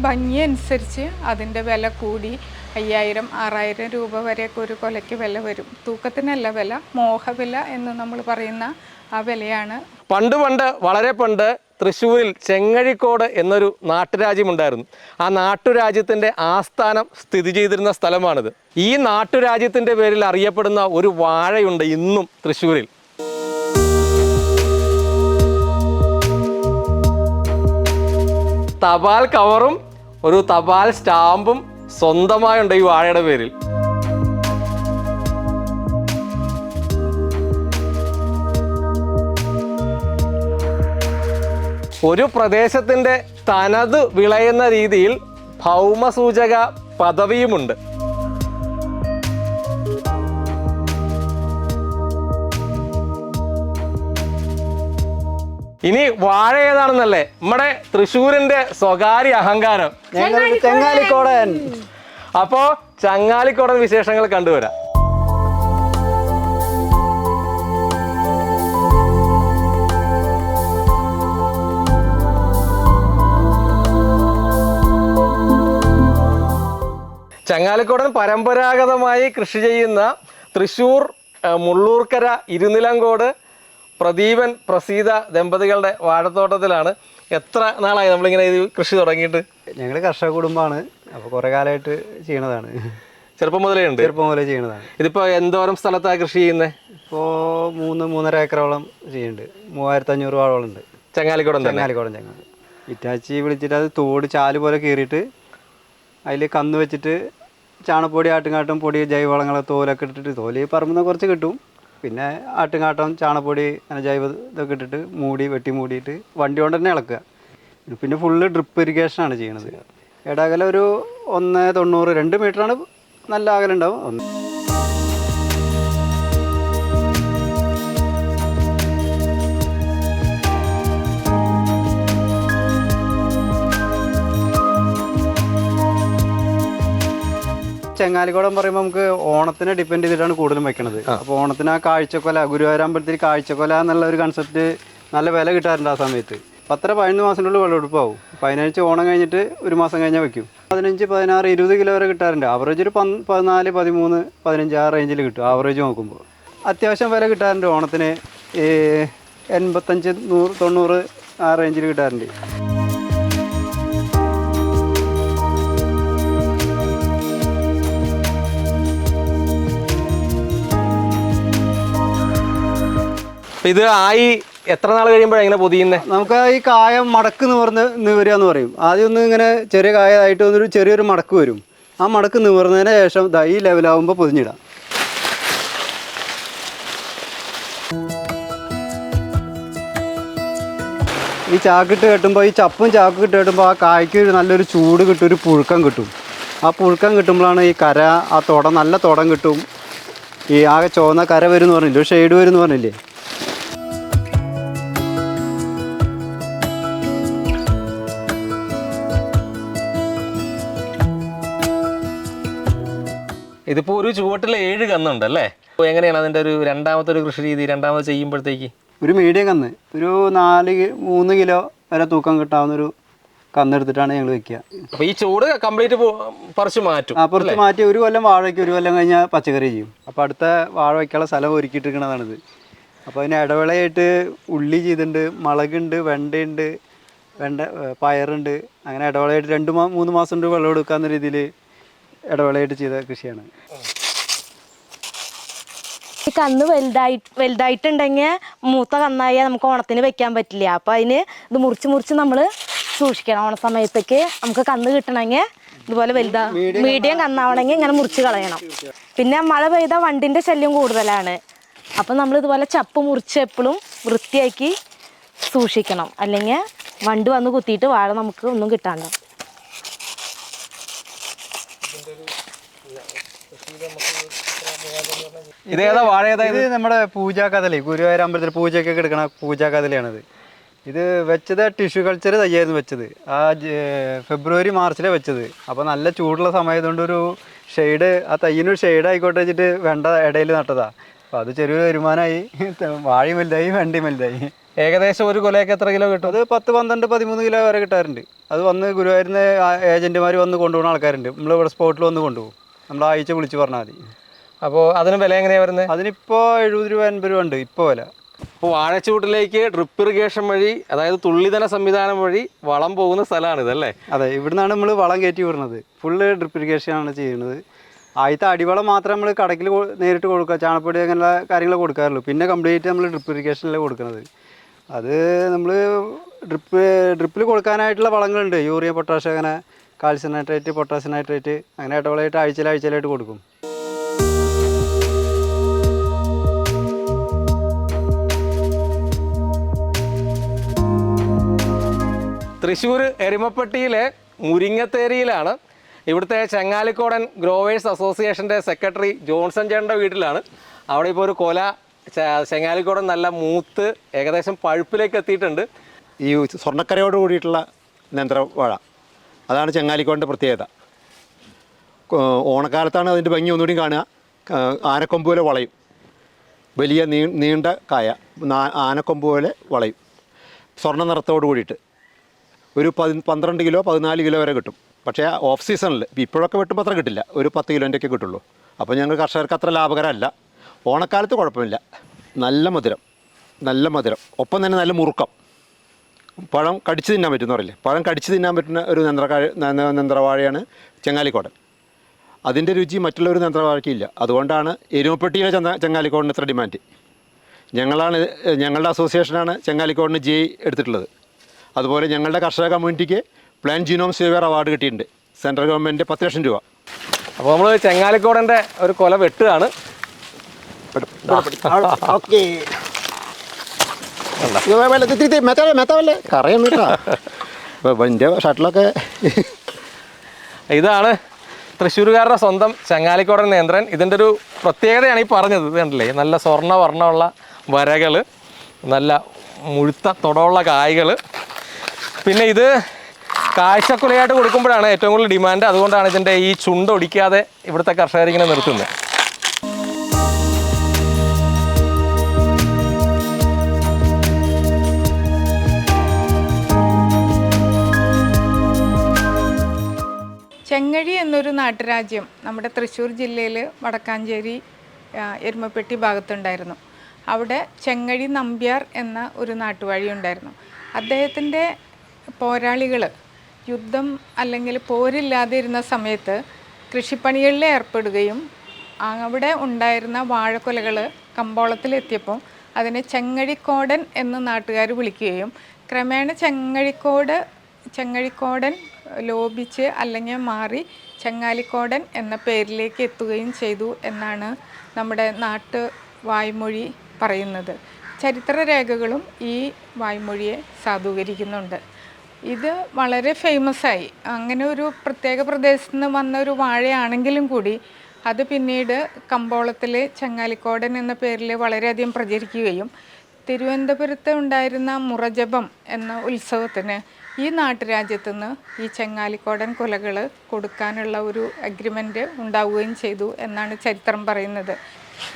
ഭംഗി അനുസരിച്ച് അതിന്റെ വില കൂടി അയ്യായിരം ആറായിരം രൂപ വരെയൊക്കെ ഒരു കൊലയ്ക്ക് വില വരും. തൂക്കത്തിനല്ല വില മോഹവില എന്ന് നമ്മൾ പറയുന്ന ആ വിലയാണ്. പണ്ട് പണ്ട് വളരെ പണ്ട് തൃശ്ശൂരിൽ ചെങ്ങഴിക്കോട് എന്നൊരു നാട്ടുരാജ്യമുണ്ടായിരുന്നു. ആ നാട്ടുരാജ്യത്തിന്റെ ആസ്ഥാനം സ്ഥിതി ചെയ്തിരുന്ന സ്ഥലമാണിത്. ഈ നാട്ടുരാജ്യത്തിന്റെ പേരിൽ അറിയപ്പെടുന്ന ഒരു വാഴയുണ്ട് ഇന്നും തൃശ്ശൂരിൽ. തപാൽ കവറും ഒരു തപാൽ സ്റ്റാമ്പും സ്വന്തമായുണ്ട് ഈ വാഴയുടെ പേരിൽ. ഒരു പ്രദേശത്തിന്റെ തനത് വിളയുന്ന രീതിയിൽ ഭൗമസൂചക പദവിയുമുണ്ട്. ഇനി വാഴ ഏതാണെന്നല്ലേ? നമ്മുടെ തൃശ്ശൂരിന്റെ സ്വകാര്യ അഹങ്കാരം. ചെങ്ങാലിക്കോടൻ അപ്പോ ചങ്ങാലിക്കോടൻ വിശേഷങ്ങൾ കണ്ടുവരാം. ചങ്ങാലിക്കോടൻ പരമ്പരാഗതമായി കൃഷി ചെയ്യുന്ന തൃശ്ശൂർ മുള്ളൂർക്കര ഇരുനിലങ്കോട് പ്രദീപൻ പ്രസീത ദമ്പതികളുടെ വാഴത്തോട്ടത്തിലാണ്. എത്ര നാളായി നമ്മളിങ്ങനെ ഇത് കൃഷി തുടങ്ങിയിട്ട്? ഞങ്ങൾ കർഷക കുടുംബമാണ്. അപ്പോൾ കുറേ കാലമായിട്ട് ചെയ്യണതാണ്. ചെറുപ്പം മുതലേ ഉണ്ട്. ചെറുപ്പം മുതലേ ചെയ്യണതാണ്. ഇതിപ്പോ എന്തോരം സ്ഥലത്താണ് കൃഷി ചെയ്യുന്നത് ഇപ്പോൾ മൂന്ന് മൂന്നര ഏക്കറോളം ചെയ്യുന്നുണ്ട്. മൂവായിരത്തി അഞ്ഞൂറ് വാഴോളം ഉണ്ട് ചങ്ങാലിക്കോടൻ തന്നെ? ചെങ്ങാലിക്കോടൻ ചങ്ങ ഇറ്റാച്ചി വിളിച്ചിട്ട് അത് തോട് ചാൽ പോലെ കീറിയിട്ട് അതിൽ കന്ന് വെച്ചിട്ട് ചാണപ്പൊടി ആട്ടുംകാട്ടും പൊടി ജൈവവളങ്ങളെ തോലൊക്കെ ഇട്ടിട്ട് തോൽ പറമ്പുന്ന കുറച്ച് കിട്ടും. പിന്നെ ആട്ടുംകാട്ടം ചാണപ്പൊടി അങ്ങനെ ജൈവ ഇതൊക്കെ ഇട്ടിട്ട് മൂടി വെട്ടി മൂടിയിട്ട് വണ്ടി കൊണ്ട് തന്നെ ഇളക്കുക. പിന്നെ ഫുള്ള് ഡ്രിപ്പ് ഇറിഗേഷൻ ആണ് ചെയ്യണത്. ഇടകല ഒരു ഒന്ന് തൊണ്ണൂറ് രണ്ട് മീറ്ററാണ് നല്ല അകലുണ്ടാവും ഒന്ന് ചെങ്ങാലിക്കോടം പറയുമ്പോൾ നമുക്ക് ഓണത്തിനെ ഡിപ്പെൻഡ് ചെയ്തിട്ടാണ് കൂടുതലും വെക്കണത്. അപ്പോൾ ഓണത്തിന് ആ കാഴ്ചക്കൊല ഗുരുവായൂരമ്പലത്തിൽ കാഴ്ചക്കൊല എന്നുള്ള ഒരു കൺസെപ്റ്റ് നല്ല വില കിട്ടാറുണ്ട് ആ സമയത്ത്. പത്തര പതിനൊന്ന് മാസത്തിനുള്ളിൽ വെള്ളമെടുപ്പാവും പതിനഞ്ച് ഓണം കഴിഞ്ഞിട്ട് ഒരു മാസം കഴിഞ്ഞാൽ വെക്കും. പതിനഞ്ച് പതിനാറ് ഇരുപത് കിലോ വരെ കിട്ടാറുണ്ട്. ആവറേജ് ഒരു പതിനാല് പതിമൂന്ന് പതിനഞ്ച് ആ റേഞ്ചിൽ കിട്ടും ആവറേജ് നോക്കുമ്പോൾ അത്യാവശ്യം വില കിട്ടാറുണ്ട് ഓണത്തിന് എൺപത്തഞ്ച് നൂറ് തൊണ്ണൂറ് ആ റേഞ്ചിൽ കിട്ടാറുണ്ട്. ഇത് ആയി എത്ര നാൾ കഴിയുമ്പോഴാണ് ഇങ്ങനെ പൊതിയുന്നേ? നമുക്ക് ഈ കായം മടക്ക് നിവർന്ന് നിവരുക എന്ന് പറയും. ആദ്യം ഒന്ന് ഇങ്ങനെ ചെറിയ കായതായിട്ട് ഒന്നൊരു ചെറിയൊരു മടക്ക് വരും. ആ മടക്ക് നിവർന്നതിന് ശേഷം ഈ ലെവലാവുമ്പോൾ പൊതിഞ്ഞിടാം. ഈ ചാക്കിട്ട് കെട്ടുമ്പോൾ ഈ ചപ്പും ചാക്ക് കിട്ട് കെട്ടുമ്പോൾ ആ കായ്ക്ക് ഒരു നല്ലൊരു ചൂട് കിട്ടും ഒരു പുഴുക്കം കിട്ടും. ആ പുഴുക്കം കിട്ടുമ്പോഴാണ് ഈ കര ആ തുടം നല്ല തുടം കിട്ടും. ഈ ആകെ ചുവന്ന കര വരും എന്ന് പറഞ്ഞില്ലേ? ഷെയ്ഡ് വരും എന്ന് പറഞ്ഞില്ലേ? ഇതിപ്പോ ഒരു ചുവട്ടിൽ ഏഴ് കന്നുണ്ട് അല്ലേ അപ്പൊ എങ്ങനെയാണ് അതിന്റെ ഒരു രണ്ടാമത്തെ ഒരു കൃഷി രീതി രണ്ടാമത് ചെയ്യുമ്പോഴത്തേക്ക്? ഒരു മീഡിയം കന്ന്. ഒരു നാല് മൂന്ന് കിലോ വരെ തൂക്കം കിട്ടാവുന്ന ഒരു കന്നെടുത്തിട്ടാണ് ഞങ്ങൾ വെക്കുക അപ്പൊ ഈ ചൂട് കംപ്ലീറ്റ് പറിച്ചു മാറ്റും ആ പുറത്ത് മാറ്റി ഒരു കൊല്ലം വാഴ വയ്ക്കും ഒരു കൊല്ലം കഴിഞ്ഞാൽ പച്ചക്കറി ചെയ്യും. അപ്പോൾ അടുത്ത വാഴ വയ്ക്കാനുള്ള സ്ഥലം ഒരുക്കിയിട്ടിരിക്കണതാണിത്. അപ്പോൾ അതിന് ഇടവേളയായിട്ട് ഉള്ളി ചെയ്തിട്ടുണ്ട് മുളകുണ്ട് വെണ്ടയുണ്ട് വെണ്ട പയറുണ്ട്. അങ്ങനെ ഇടവേളയായിട്ട് രണ്ട് മാ മൂന്ന് മാസം കൊണ്ട് വെള്ളം എടുക്കാവുന്ന രീതിയിൽ ഇടവേളയായിട്ട് ചെയ്ത കൃഷിയാണ്. ഈ കന്ന് വലുതായി വലുതായിട്ടുണ്ടെങ്കിൽ മൂത്ത കന്നായ നമുക്ക് ഓണത്തിന് വെക്കാൻ പറ്റില്ല. അപ്പോൾ അതിന് ഇത് മുറിച്ച് മുറിച്ച് നമ്മൾ സൂക്ഷിക്കണം. ഓണ സമയത്തേക്ക് നമുക്ക് കന്ന് കിട്ടണമെങ്കിൽ ഇതുപോലെ വലുതാ മീഡിയം കന്നാവണമെങ്കിൽ ഇങ്ങനെ മുറിച്ച് കളയണം. പിന്നെ മഴ പെയ്താൽ വണ്ടിന്റെ ശല്യം കൂടുതലാണ്. അപ്പം നമ്മൾ ഇതുപോലെ ചപ്പ് മുറിച്ച് എപ്പോഴും വൃത്തിയാക്കി സൂക്ഷിക്കണം. അല്ലെങ്കിൽ വണ്ട് വന്ന് കുത്തിയിട്ട് വാഴ നമുക്ക് ഒന്നും കിട്ടാണ്ടാവും ഇത് ഏതാ വാഴ ഏതാ ഇത് നമ്മുടെ പൂജാ കഥലി. ഗുരുവായൂർ അമ്പലത്തിൽ പൂജയ്ക്കൊക്കെ എടുക്കണ പൂജാ കഥലിയാണിത്. ഇത് വെച്ചത് ടിഷ്യൂ കൾച്ചർ തയ്യായിരുന്നു വെച്ചത്. ആ ഫെബ്രുവരി മാർച്ചിലേ വെച്ചത്. അപ്പോൾ നല്ല ചൂടുള്ള സമയത്തുകൊണ്ട് ഒരു ഷെയ്ഡ് ആ തയ്യനൊരു ഷെയ്ഡ് ആയിക്കോട്ടെ വെച്ചിട്ട് വെണ്ട ഇടയിൽ നട്ടതാ. അപ്പോൾ അത് ചെറിയൊരു വരുമാനമായി വാഴയും വലുതായി വെണ്ടയും വലുതായി. ഏകദേശം ഒരു കൊലയൊക്കെ എത്ര കിലോ കിട്ടും? അത് പത്ത് പന്ത്രണ്ട് പതിമൂന്ന് കിലോ വരെ കിട്ടാറുണ്ട്. അത് വന്ന് ഗുരുവായൂരിന്ന് ഏജന്റുമാർ വന്ന് കൊണ്ടുപോകുന്ന ആൾക്കാരുണ്ട്. നമ്മൾ ഇവിടെ സ്പോട്ടിൽ വന്ന് കൊണ്ടുപോകും. നമ്മൾ ആഴ്ച വിളിച്ച് പറഞ്ഞാൽ മതി. അപ്പോൾ അതിന് വില എങ്ങനെയാ വരുന്നത് അതിനിപ്പോ എഴുപത് രൂപ അൻപത് രൂപ ഉണ്ട് ഇപ്പോൾ വില. അപ്പോൾ വാഴച്ചൂട്ടിലേക്ക് ഡ്രിപ്പ് ഇറിഗേഷൻ വഴി അതായത് തുള്ളിതന സംവിധാനം വഴി വളം പോകുന്ന സ്ഥലമാണ് ഇതല്ലേ അതെ ഇവിടുന്നാണ് നമ്മൾ വളം കയറ്റി വിടുന്നത്. ഫുള്ള് ഡ്രിപ്പ് ഇറിഗേഷൻ ആണ് ചെയ്യുന്നത്. ആദ്യത്തെ അടിവളം മാത്രം നമ്മൾ കടക്കിൽ നേരിട്ട് കൊടുക്കുക ചാണപ്പൊടി അങ്ങനെയുള്ള കാര്യങ്ങൾ കൊടുക്കാറുള്ളൂ. പിന്നെ കംപ്ലീറ്റ് നമ്മൾ ഡ്രിപ്പ് ഇറിഗേഷനിലാണ് കൊടുക്കുന്നത്. അത് നമ്മൾ ഡ്രിപ്പ് ഡ്രിപ്പിൽ കൊടുക്കാനായിട്ടുള്ള വളങ്ങളുണ്ട്. യൂറിയ പൊട്ടാഷ് അങ്ങനെ കാൽസ്യം നൈട്രേറ്റ് പൊട്ടാസ്യം നൈട്രേറ്റ് അങ്ങനെ ഇടവളായിട്ട് ആഴ്ചയിൽ ആഴ്ചയിലായിട്ട് കൊടുക്കും. തൃശ്ശൂർ എരുമപ്പെട്ടിയിലെ മുരിങ്ങത്തേരിയിലാണ്. ഇവിടുത്തെ ചങ്ങാലിക്കോടൻ ഗ്രോവേഴ്സ് അസോസിയേഷന്റെ സെക്രട്ടറി ജോൺസൺ ചേട്ടന്റെ വീട്ടിലാണ്. അവിടെ ഇപ്പോൾ ഒരു കൊല ചങ്ങാലിക്കോടൻ നല്ല മൂത്ത് ഏകദേശം പഴുപ്പിലേക്ക് എത്തിയിട്ടുണ്ട്. ഈ സ്വർണക്കരയോട് കൂടിയിട്ടുള്ള നേന്ത്രവാഴ അതാണ് ചെങ്ങാലിക്കോടിന്റെ പ്രത്യേകത. ഓണക്കാലത്താണ് അതിന്റെ ഭംഗി ഒന്നുകൂടി കാണുക. ആനക്കൊമ്പ് പോലെ വളയും. വലിയ നീ നീണ്ട കായ ആനക്കൊമ്പ് പോലെ വളയും. സ്വർണ നിറത്തോട് കൂടിയിട്ട്. ഒരു പതി പന്ത്രണ്ട് കിലോ പതിനാല് കിലോ വരെ കിട്ടും. പക്ഷേ ഓഫ് സീസണിൽ ഇപ്പോഴൊക്കെ വെട്ടുമ്പോൾ അത്ര കിട്ടില്ല. ഒരു പത്ത് കിലോന്റെയൊക്കെ കിട്ടുള്ളൂ. അപ്പോൾ ഞങ്ങൾ കർഷകർക്ക് അത്ര ലാഭകരമല്ല. ഓണക്കാലത്ത് കുഴപ്പമില്ല. നല്ല മധുരം. നല്ല മധുരം. ഒപ്പം തന്നെ നല്ല മുറുക്കം. പഴം കടിച്ച് തിന്നാൻ പറ്റുന്ന പറയില്ലേ? പഴം കടിച്ച് തിന്നാൻ പറ്റുന്ന ഒരു നേന്ത്രക്കാഴ നെന്ത്രവാഴയാണ് ചെങ്ങാലിക്കോടൻ. അതിന്റെ രുചി മറ്റുള്ള ഒരു നേന്ത്രവാഴയ്ക്കില്ല. അതുകൊണ്ടാണ് എരുമപ്പെട്ടിയിലെ ചെന്ന ചെങ്ങാലിക്കോടിന് ഇത്ര ഡിമാൻഡ്. ഞങ്ങളാണ് ഞങ്ങളുടെ അസോസിയേഷനാണ് ചെങ്ങാലിക്കോടിന് ജെ എടുത്തിട്ടുള്ളത്. അതുപോലെ ഞങ്ങളുടെ കർഷക കമ്മ്യൂണിറ്റിക്ക് പ്ലാൻ ജീനോം സേവിയർ അവാർഡ് കിട്ടിയിട്ടുണ്ട്. സെൻട്രൽ ഗവൺമെന്റ് പത്ത് ലക്ഷം രൂപ. അപ്പോൾ നമ്മൾ ചെങ്ങാലിക്കോടന്റെ ഒരു കൊല വെട്ടുകയാണ്. കറിയാൻ കേട്ടാ അപ്പോൾ എന്റെ ഷട്ടിലൊക്കെ ഇതാണ് തൃശ്ശൂരുകാരുടെ സ്വന്തം ചങ്ങാലിക്കോടൻ നേന്ത്രൻ ഇതിന്റെ ഒരു പ്രത്യേകതയാണ് ഈ പറഞ്ഞത്. ഇത് കണ്ടില്ലേ? നല്ല സ്വർണ വർണമുള്ള വരകൾ നല്ല മുഴുത്ത തൊടമുള്ള കായ്കൾ പിന്നെ ഇത് കാഴ്ചക്കുലയായിട്ട് കൊടുക്കുമ്പോഴാണ് ഏറ്റവും കൂടുതൽ ഡിമാൻഡ്. അതുകൊണ്ടാണ് ഇതിന്റെ ഈ ചുണ്ട് ഒടിക്കാതെ ഇവിടുത്തെ കർഷകർ ഇങ്ങനെ നിർത്തുന്നത്. ചെങ്ങഴി എന്നൊരു നാട്ടുരാജ്യം നമ്മുടെ തൃശ്ശൂർ ജില്ലയിൽ വടക്കാഞ്ചേരി എരുമപ്പെട്ടി ഭാഗത്തുണ്ടായിരുന്നു. അവിടെ ചെങ്ങഴി നമ്പ്യാർ എന്ന ഒരു നാട്ടുവഴി ഉണ്ടായിരുന്നു അദ്ദേഹത്തിന്റെ പോരാളികൾ യുദ്ധം അല്ലെങ്കിൽ പോരില്ലാതെ ഇരുന്ന സമയത്ത് കൃഷിപ്പണികളിൽ ഏർപ്പെടുകയും അവിടെ ഉണ്ടായിരുന്ന വാഴക്കൊലകൾ കമ്പോളത്തിലെത്തിയപ്പോൾ അതിനെ ചെങ്ങഴിക്കോടൻ എന്ന് നാട്ടുകാർ വിളിക്കുകയും ക്രമേണ ചെങ്ങഴിക്കോട് ചെങ്ങഴിക്കോടൻ ലോപിച്ച് അല്ലെങ്കിൽ മാറി ചങ്ങാലിക്കോടൻ എന്ന പേരിലേക്ക് എത്തുകയും ചെയ്തു എന്നാണ് നമ്മുടെ നാട്ടു വായ്മൊഴി പറയുന്നത്. ചരിത്രരേഖകളും ഈ വായ്മൊഴിയെ സാധൂകരിക്കുന്നുണ്ട്. ഇത് വളരെ ഫേമസ് ആയി അങ്ങനെ ഒരു പ്രത്യേക പ്രദേശത്ത് നിന്ന് വന്ന ഒരു വാഴയാണെങ്കിലും കൂടി അത് പിന്നീട് കമ്പോളത്തിൽ ചങ്ങാലിക്കോടൻ എന്ന പേരിൽ വളരെയധികം പ്രചരിക്കുകയും തിരുവനന്തപുരത്ത് ഉണ്ടായിരുന്ന മുറജപം എന്ന ഉത്സവത്തിന് ഈ നാട്ടുരാജ്യത്ത് നിന്ന് ഈ ചെങ്ങാലിക്കോടൻ കുലകൾ കൊടുക്കാനുള്ള ഒരു അഗ്രിമെന്റ് ഉണ്ടാവുകയും ചെയ്തു എന്നാണ് ചരിത്രം പറയുന്നത്.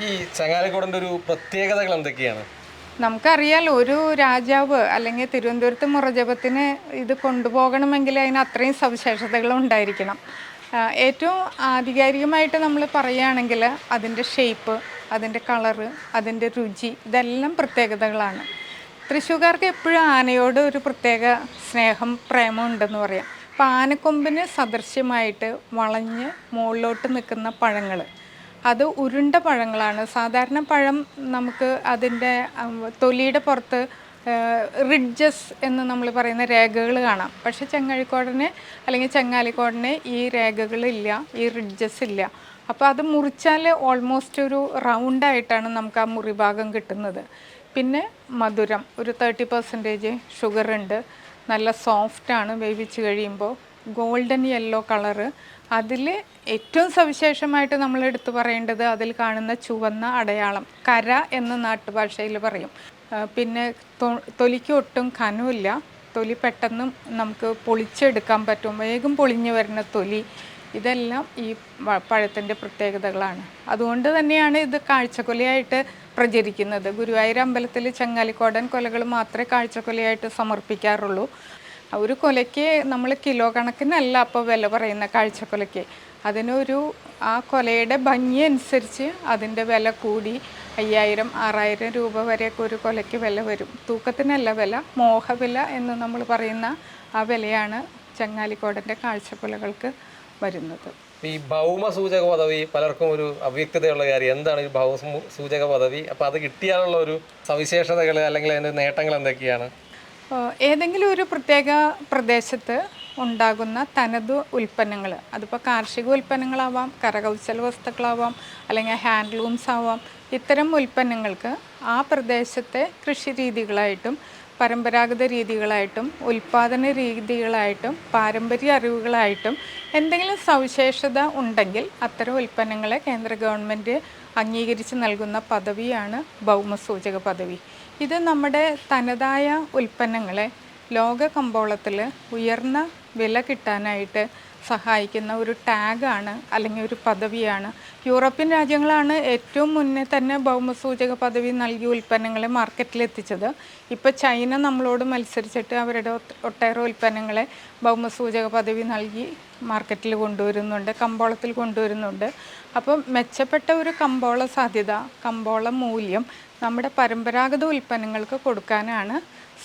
ഈ ചങ്ങാലിക്കോടന്റെ ഒരു പ്രത്യേകതകൾ എന്തൊക്കെയാണ്? നമുക്കറിയാലോ ഒരു രാജാവ് അല്ലെങ്കിൽ തിരുവനന്തപുരത്ത് മുറജപത്തിന് ഇത് കൊണ്ടുപോകണമെങ്കിൽ അതിന് അത്രയും സവിശേഷതകൾ ഉണ്ടായിരിക്കണം. ഏറ്റവും ആധികാരികമായിട്ട് നമ്മൾ പറയുകയാണെങ്കിൽ അതിന്റെ ഷേപ്പ് അതിന്റെ കളറ് അതിന്റെ രുചി ഇതെല്ലാം പ്രത്യേകതകളാണ്. തൃശ്ശൂർക്കാർക്ക് എപ്പോഴും ആനയോട് ഒരു പ്രത്യേക സ്നേഹം പ്രേമം ഉണ്ടെന്ന് പറയാം. അപ്പോൾ ആനക്കൊമ്പിന് സദൃശ്യമായിട്ട് വളഞ്ഞ് മുകളിലോട്ട് നിൽക്കുന്ന പഴങ്ങൾ അത് ഉരുണ്ട പഴങ്ങളാണ്. സാധാരണ പഴം നമുക്ക് അതിന്റെ തൊലിയുടെ പുറത്ത് റിഡ്ജസ് എന്ന് നമ്മൾ പറയുന്ന രേഖകൾ കാണാം. പക്ഷേ ചെങ്ങഴിക്കോടന് അല്ലെങ്കിൽ ചെങ്ങാലിക്കോടന് ഈ രേഖകളില്ല ഈ റിഡ്ജസ് ഇല്ല. അപ്പോൾ അത് മുറിച്ചാൽ ഓൾമോസ്റ്റ് ഒരു റൗണ്ടായിട്ടാണ് നമുക്ക് ആ മുറിഭാഗം കിട്ടുന്നത്. പിന്നെ മധുരം ഒരു തേർട്ടി പെർസെന്റേജ് ഷുഗർ ഉണ്ട്. നല്ല സോഫ്റ്റാണ് വേവിച്ച് കഴിയുമ്പോൾ. ഗോൾഡൻ യെല്ലോ കളറ് അതിൽ ഏറ്റവും സവിശേഷമായിട്ട് നമ്മൾ എടുത്തു പറയേണ്ടത് അതിൽ കാണുന്ന ചുവന്ന അടയാളം കര എന്ന് നാട്ടുഭാഷയിൽ പറയും. പിന്നെ തൊലിക്ക് ഒട്ടും കനമില്ല. തൊലി പെട്ടെന്ന് നമുക്ക് പൊളിച്ചെടുക്കാൻ പറ്റും. വേഗം പൊളിഞ്ഞു വരുന്ന തൊലി. ഇതെല്ലാം ഈ പഴത്തിന്റെ പ്രത്യേകതകളാണ്. അതുകൊണ്ട് തന്നെയാണ് ഇത് കാഴ്ചക്കൊലയായിട്ട് പ്രചരിക്കുന്നത്. ഗുരുവായൂർ അമ്പലത്തിൽ ചെങ്ങാലിക്കോടൻ കൊലകൾ മാത്രമേ കാഴ്ചക്കൊലയായിട്ട് സമർപ്പിക്കാറുള്ളൂ. ഒരു കൊലയ്ക്ക് നമ്മൾ കിലോ കണക്കിനല്ല അപ്പോൾ വില പറയുന്ന കാഴ്ചക്കൊലയ്ക്ക്. അതിനൊരു ആ കൊലയുടെ ഭംഗി അനുസരിച്ച് അതിന്റെ വില കൂടി അയ്യായിരം ആറായിരം രൂപ വരെയൊക്കെ ഒരു കൊലയ്ക്ക് വില വരും. തൂക്കത്തിനല്ല വില മോഹവില എന്ന് നമ്മൾ പറയുന്ന ആ വിലയാണ് ചങ്ങാലിക്കോടന്റെ കാഴ്ചക്കൊലകൾക്ക് വരുന്നത്. ഈ ഭൗമ സൂചക പദവി പലർക്കും ഒരു അവ്യക്തതയുള്ള കാര്യം. എന്താണ് ഈ ഭൗമ സൂചക പദവി? അപ്പോൾ അത് കിട്ടിയാലുള്ള ഒരു സവിശേഷതകൾ അല്ലെങ്കിൽ അതിന്റെ നേട്ടങ്ങൾ എന്തൊക്കെയാണ്? ഏതെങ്കിലും ഒരു പ്രത്യേക പ്രദേശത്ത് ഉണ്ടാകുന്ന തനത് ഉൽപ്പന്നങ്ങൾ അതിപ്പോൾ കാർഷിക ഉൽപ്പന്നങ്ങളാവാം കരകൗശല വസ്തുക്കളാവാം അല്ലെങ്കിൽ ഹാൻഡ്ലൂംസ് ആവാം ഇത്തരം ഉൽപ്പന്നങ്ങൾക്ക് ആ പ്രദേശത്തെ കൃഷി രീതികളായിട്ടും പരമ്പരാഗത രീതികളായിട്ടും ഉൽപ്പാദന രീതികളായിട്ടും പാരമ്പര്യ അറിവുകളായിട്ടും എന്തെങ്കിലും സവിശേഷത ഉണ്ടെങ്കിൽ അത്തരം ഉൽപ്പന്നങ്ങളെ കേന്ദ്ര ഗവൺമെന്റ് അംഗീകരിച്ച് നൽകുന്ന പദവിയാണ് ഭൗമസൂചക പദവി. ഇത് നമ്മുടെ തനതായ ഉൽപ്പന്നങ്ങളെ ലോക കമ്പോളത്തിൽ ഉയർന്ന വില കിട്ടാനായിട്ട് സഹായിക്കുന്ന ഒരു ടാഗാണ് അല്ലെങ്കിൽ ഒരു പദവിയാണ്. യൂറോപ്യൻ രാജ്യങ്ങളാണ് ഏറ്റവും മുന്നേ തന്നെ ഭൗമസൂചക പദവി നൽകി ഉൽപ്പന്നങ്ങളെ മാർക്കറ്റിൽ എത്തിച്ചത്. ഇപ്പോൾ ചൈന നമ്മളോട് മത്സരിച്ചിട്ട് അവരുടെ ഒട്ടേറെ ഉൽപ്പന്നങ്ങളെ ഭൗമസൂചക പദവി നൽകി മാർക്കറ്റിൽ കൊണ്ടുവരുന്നുണ്ട് കമ്പോളത്തിൽ കൊണ്ടുവരുന്നുണ്ട്. അപ്പം മെച്ചപ്പെട്ട ഒരു കമ്പോള സാധ്യത കമ്പോള മൂല്യം നമ്മുടെ പരമ്പരാഗത ഉൽപ്പന്നങ്ങൾക്ക് കൊടുക്കാനാണ്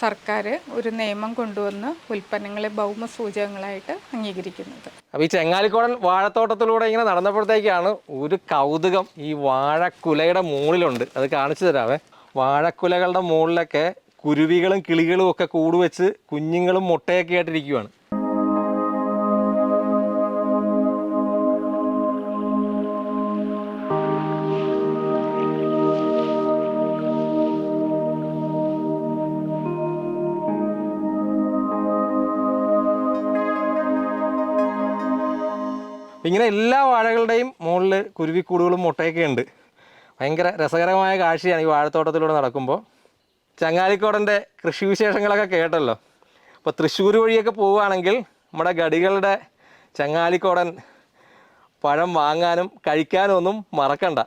സർക്കാർ ഒരു നിയമം കൊണ്ടുവന്ന് ഉൽപ്പന്നങ്ങളെ ഭൗമ സൂചകങ്ങളായിട്ട് അംഗീകരിക്കുന്നത്. അപ്പോൾ ഈ ചെങ്ങാലിക്കോടൻ വാഴത്തോട്ടത്തിലൂടെ ഇങ്ങനെ നടന്നപ്പോഴത്തേക്കാണ് ഒരു കൗതുകം ഈ വാഴക്കുലയുടെ മുകളിലുണ്ട്. അത് കാണിച്ചു തരാമേ വാഴക്കുലകളുടെ മുകളിലൊക്കെ കുരുവികളും കിളികളും ഒക്കെ കൂടുവെച്ച് കുഞ്ഞുങ്ങളും മുട്ടയൊക്കെ ആയിട്ടിരിക്കുവാണ്. ഇങ്ങനെ എല്ലാ വാഴകളുടെയും മുകളിൽ കുരുവിക്കൂടുകളും മുട്ടയൊക്കെ ഉണ്ട്. ഭയങ്കര രസകരമായ കാഴ്ചയാണ് ഈ വാഴത്തോട്ടത്തിലൂടെ നടക്കുമ്പോൾ. ചങ്ങാലിക്കോടന്റെ കൃഷിവിശേഷങ്ങളൊക്കെ കേട്ടല്ലോ. അപ്പോൾ തൃശ്ശൂർ വഴിയൊക്കെ പോവുകയാണെങ്കിൽ നമ്മുടെ ഗടികളുടെ ചങ്ങാലിക്കോടൻ പഴം വാങ്ങാനും കഴിക്കാനും ഒന്നും മറക്കണ്ട.